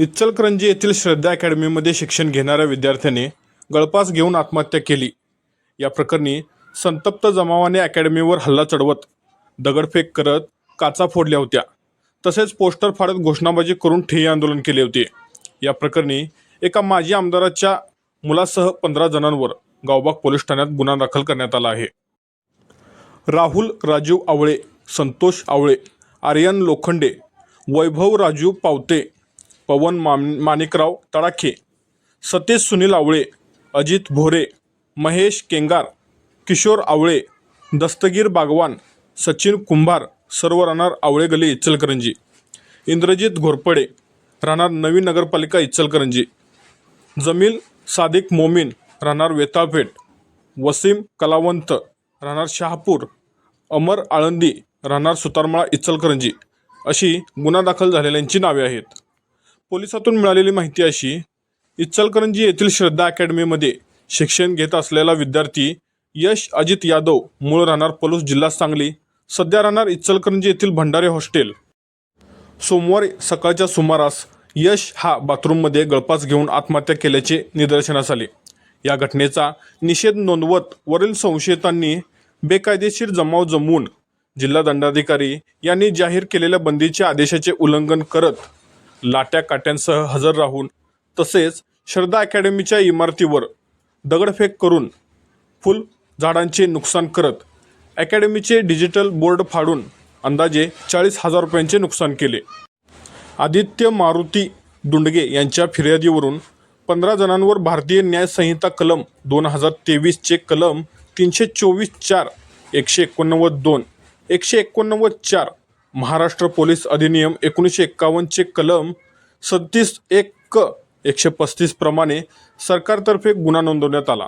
इचलकरंजी येथील श्रद्धा अकॅडमीमध्ये शिक्षण घेणाऱ्या विद्यार्थ्याने गळपास घेऊन आत्महत्या केली. या प्रकरणी संतप्त जमावाने अकॅडमीवर हल्ला चढवत दगडफेक करत काचा फोडल्या होत्या. तसेच पोस्टर फाडत घोषणाबाजी करून ठिय्या आंदोलन केले होते. या प्रकरणी एका माजी आमदाराच्या मुलासह पंधरा जणांवर गावबाग पोलीस ठाण्यात गुन्हा दाखल करण्यात आला आहे. राहुल राजीव आवळे संतोष आवळे आर्यन लोखंडे वैभव राजू पावते पवन मान माणिकराव तडाखे सतीश सुनील आवळे अजित भोरे महेश केंगार किशोर आवळे दस्तगीर बागवान सचिन कुंभार सर्व राहणार आवळे गली इचलकरंजी. इंद्रजित घोरपडे राहणार नवी नगरपालिका इचलकरंजी. जमील सादिक मोमीन राहणार वेतापेठ वसीम कलावंत राहणार शहापूर. अमर आळंदी राहणार सुतारमळा इचलकरंजी. अशी गुन्हा दाखल झालेल्यांची नावे आहेत. पोलिसातून मिळालेली माहिती अशी इचलकरंजी येथील श्रद्धा अकॅडमीमध्ये शिक्षण घेत असलेला विद्यार्थी यश अजित यादव मूळ राहणार पलूस जिल्हा सांगली सध्या राहणार इचलकरंजी येथील भंडारे हॉस्टेल. सोमवारी सकाळच्या सुमारास यश हा बाथरूममध्ये गळपास घेऊन आत्महत्या केल्याचे निदर्शनास आले. या घटनेचा निषेध नोंदवत वरील संशयितांनी बेकायदेशीर जमाव जमवून जिल्हा दंडाधिकारी यांनी जाहीर केलेल्या बंदीच्या आदेशाचे उल्लंघन करत लाट्या काट्यांसह हजर राहून तसेच श्रद्धा अकॅडमीच्या इमारतीवर दगडफेक करून फुल झाडांचे नुकसान करत अकॅडमीचे डिजिटल बोर्ड फाडून अंदाजे चाळीस हजार रुपयांचे नुकसान केले. आदित्य मारुती दुंडगे यांच्या फिर्यादीवरून पंधरा जणांवर भारतीय न्याय संहिता कलम दोन हजार तेवीसचे कलम तीनशे चोवीस चार एकशे एकोणनव्वद दोन एकशे एकोणनव्वद चार महाराष्ट्र पोलीस अधिनियम एकोणीसशे एक्कावन्नचे कलम सदतीस एक क एकशे पस्तीस प्रमाणे सरकारतर्फे गुन्हा नोंदवण्यात आला.